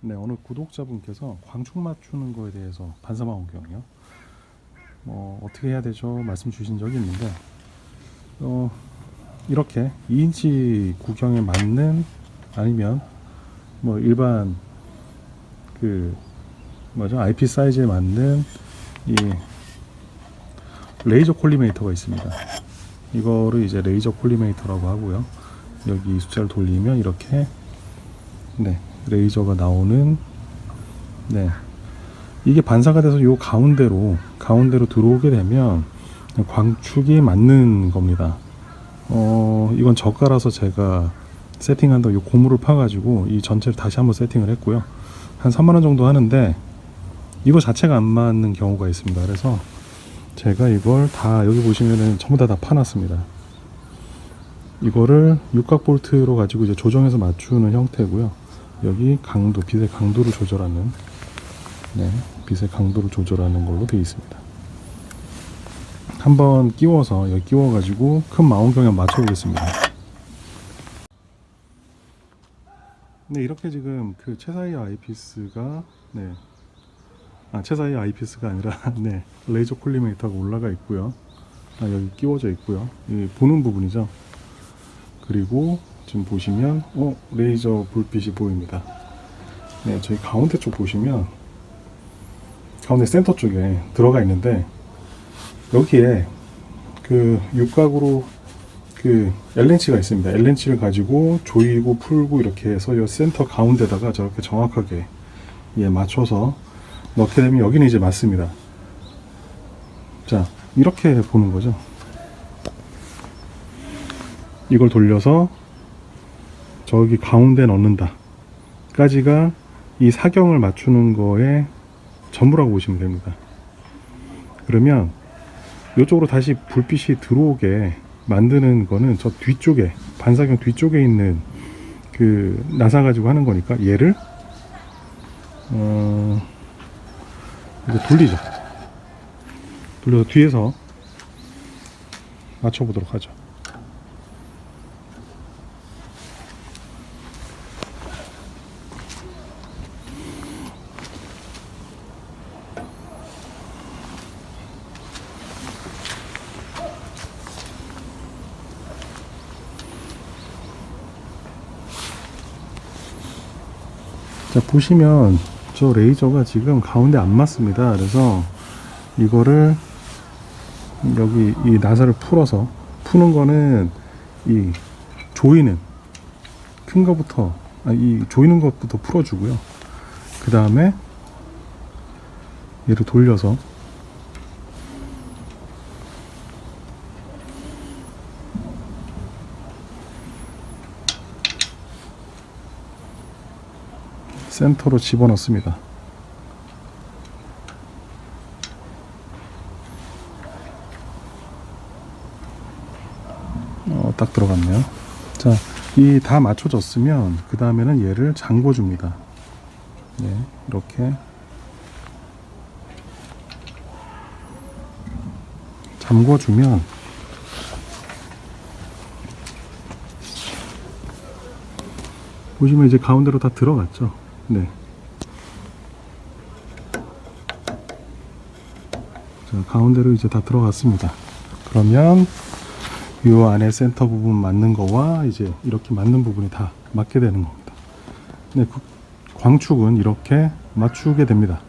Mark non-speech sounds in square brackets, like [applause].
네, 어느 구독자분께서 광축 맞추는 거에 대해서 반사망원 경이요. 뭐 어떻게 해야 되죠? 말씀 주신 적이 있는데 어, 이렇게 2인치 구경에 맞는 아니면 뭐 일반 그 뭐죠? IP 사이즈에 맞는 이 레이저 콜리메이터가 있습니다. 이거를 이제 레이저 콜리메이터라고 하고요. 여기 숫자를 돌리면 이렇게 네 레이저가 나오는 네 이게 반사가 돼서 요 가운데로 가운데로 들어오게 되면 광축이 맞는 겁니다. 어 이건 저가라서 제가 세팅한다 요 고무를 파가지고 이 전체를 다시 한번 세팅을 했고요. 한 3만 원 정도 하는데 이거 자체가 안 맞는 경우가 있습니다. 그래서 제가 이걸 다 여기 보시면은 전부 다다 파놨습니다. 이거를 육각 볼트로 가지고 이제 조정해서 맞추는 형태고요. 여기 강도, 빛의 강도를 조절하는 네, 빛의 강도를 조절하는 걸로 되어 있습니다. 한번 끼워서 여기 끼워 가지고 큰 망원경에 맞춰 보겠습니다. 네, 이렇게 지금 그 최사의 아이피스가 네. 아, 최사의 아이피스가 아니라 [laughs] 네. 레이저 콜리메이터가 올라가 있고요. 아, 여기 끼워져 있고요. 이 보는 부분이죠. 그리고 지금 보시면 어 레이저 불빛이 보입니다. 네, 저희 가운데 쪽 보시면 가운데 센터 쪽에 들어가 있는데 여기에 그 육각으로 그 L렌치가 있습니다. L렌치를 가지고 조이고 풀고 이렇게 해서 이 센터 가운데다가 저렇게 정확하게 예 맞춰서 넣게 되면 여기는 이제 맞습니다. 자 이렇게 보는 거죠. 이걸 돌려서 저기 가운데 넣는다. 까지가 이 사경을 맞추는 거에 전부라고 보시면 됩니다. 그러면 이쪽으로 다시 불빛이 들어오게 만드는 거는 저 뒤쪽에 반사경 뒤쪽에 있는 그 나사 가지고 하는 거니까 얘를 어 이제 돌리죠. 돌려서 뒤에서 맞춰보도록 하죠. 자 보시면 저 레이저가 지금 가운데 안 맞습니다. 그래서 이거를 여기 이 나사를 풀어서 푸는 거는 이 조이는 큰 거부터 아, 이 조이는 것부터 풀어주고요. 그 다음에 얘를 돌려서 센터로 집어넣습니다. 어, 딱 들어갔네요. 자, 이 다 맞춰졌으면 그 다음에는 얘를 잠궈 줍니다. 네, 이렇게 잠궈 주면 보시면 이제 가운데로 다 들어갔죠. 네. 자, 가운데로 이제 다 들어갔습니다. 그러면 이 안에 센터 부분 맞는 거와 이제 이렇게 맞는 부분이 다 맞게 되는 겁니다. 네, 그 광축은 이렇게 맞추게 됩니다.